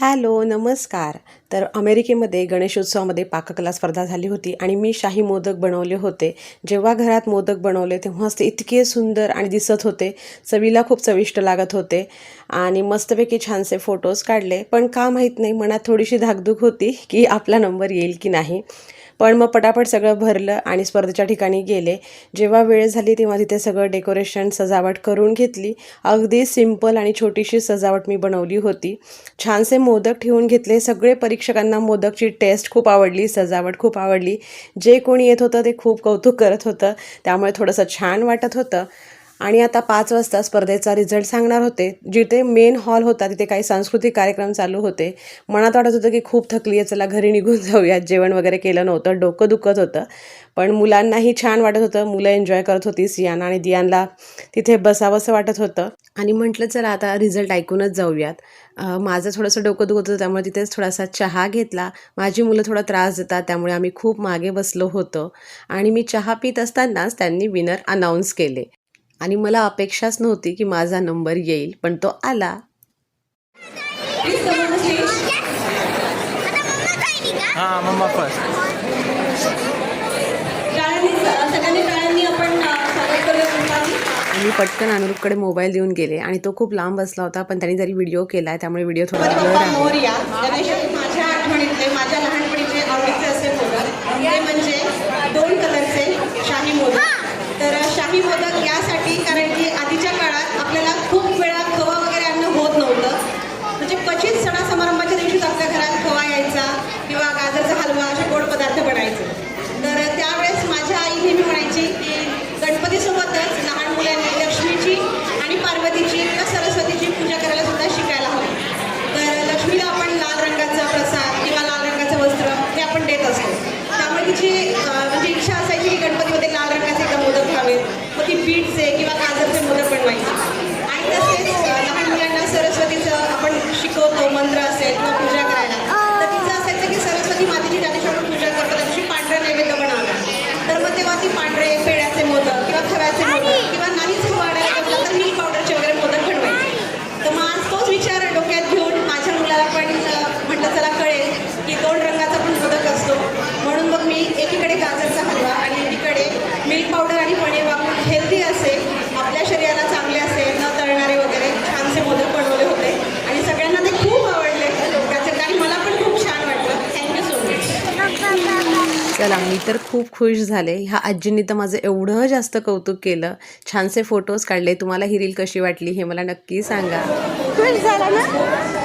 Hello नमस्कार. तर अमेरिकेमध्ये गणेशोत्सवामध्ये पाककला स्पर्धा झाली होती आणि मी शाही मोदक बनवले होते. जेव्हा घरात मोदक बनवले तेव्हाच ते इतके सुंदर आणि दिसत होते. चवीला खूप चविष्ट लागत होते आणि मस्तपैकी छानसे फोटोज काढले. पण का माहीत नाही मनात थोडीशी धाकधूक होती की आपला नंबर येईल की नाही. पण मग पटापट सगळं भरलं आणि स्पर्धेच्या ठिकाणी गेले. जेव्हा वेळ झाली तेव्हा तिथे सगळं डेकोरेशन सजावट करून घेतली. अगदी सिंपल आणि छोटीशी सजावट मी बनवली होती. छानसे मोदक ठेवून घेतले. सगळे परीक्षकांना मोदकची टेस्ट खूप आवडली सजावट खूप आवडली. जे कोणी येत होतं ते खूप कौतुक करत होतं. त्यामुळे थोडंसं छान वाटत होतं. आणि आता पाच वाजता स्पर्धेचा रिझल्ट सांगणार होते. जिथे मेन हॉल होता तिथे काही सांस्कृतिक कार्यक्रम चालू होते. मनात वाटत होतं की खूप थकली आहे चला घरी निघून जाऊयात. जेवण वगैरे केलं नव्हतं डोकं दुखत होतं. पण मुलांनाही छान वाटत होतं. मुलं एन्जॉय करत होती सियाना आणि दियानला तिथे बसावंसं वाटत होतं. आणि म्हटलं चला आता रिझल्ट ऐकूनच जाऊयात. माझं थोडंसं डोकं दुखत होतं त्यामुळे तिथेच थोडासा चहा घेतला. माझी मुलं थोडा त्रास देतात त्यामुळे आम्ही खूप मागे बसलो होतो. आणि मी चहा पित असतानाच त्यांनी विनर अनाऊन्स केले. आणि मला अपेक्षाच नव्हती की माझा नंबर येईल पण तो आला. हां. मी पटकन अनुरूपकडे मोबाईल देऊन गेले आणि तो खूप लांब बसला होता पण त्यांनी जरी व्हिडिओ केला त्यामुळे व्हिडिओ थोडा आहे माझ्या आठवणीतले माझ्या लहानपणीचे आवडीचे असे म्हणजे दोन कलरचे शाही मोदक तर शाही मोदक यासाठी कारण की आधीच्या काळात आपल्याला खूप वेळा खवा वगैरे अन्न होत नव्हतं म्हणजे क्वचित सणासमारंभाच्या दिवशीच आपल्या घरात खवा यायचा किंवा गाजरचा हलवा असे गोड पदार्थ बनायचे तर त्यावेळेस माझ्या आई नेहमी म्हणायची की गणपतीसोबतच लहान मुलांनी लक्ष्मीची आणि पार्वतीची किंवा सरस्वतीची पूजा करायला सुद्धा शिकायला हवी तर लक्ष्मीला आपण लाल रंगाचा प्रसाद किंवा लाल रंगाचं वस्त्र हे आपण देत असतो त्यामुळे तिची म्हणजे इच्छा असायची की गणपतीमध्ये लाल रंगाचे एकदा मोदक खावेत मग ती बीटचे किंवा गाजरचे मोदक बनवायचे. आणि तसेच लहान मुलांना सरस्वतीचं आपण शिकवतो मंत्र असेल किंवा पूजा करायला तर तिचं असायचं की सरस्वती मातेची ज्या दिवशी आपण पूजा करतो त्या दिवशी पांढरे नैवेद्य बनवणार तर मग तेव्हा ती पांढरे पेड्याचे मोदक किंवा खव्याचे मोदक किंवा नाहीच खवाडायला जमलं तर मिल्क पावडरचे वगैरे मोदक बनवायचे तर मग आज तोच विचार डोक्यात घेऊन माझ्या मुलाला पण अं, म्हटलं चला कळेल की दोन रंगाचा पण मोदक असतो म्हणून मग मी एकीकडे गाजरचा हलवा आणि एकीकडे हेल्दी असेल आपल्या शरीराला चांगले असेल न तळणारे वगैरे छानसे मोदक बनवले होते. आणि सगळ्यांना ते खूप आवडले. त्याचं आणि मला पण खूप छान वाटलं. थँक्यू सो मच चला मी तर खूप खुश झाले. ह्या आजींनी तर माझं एवढं जास्त कौतुक केलं. छानसे फोटोज काढले. तुम्हाला ही रील कशी वाटली हे मला नक्की सांगा. खुश झाला ना?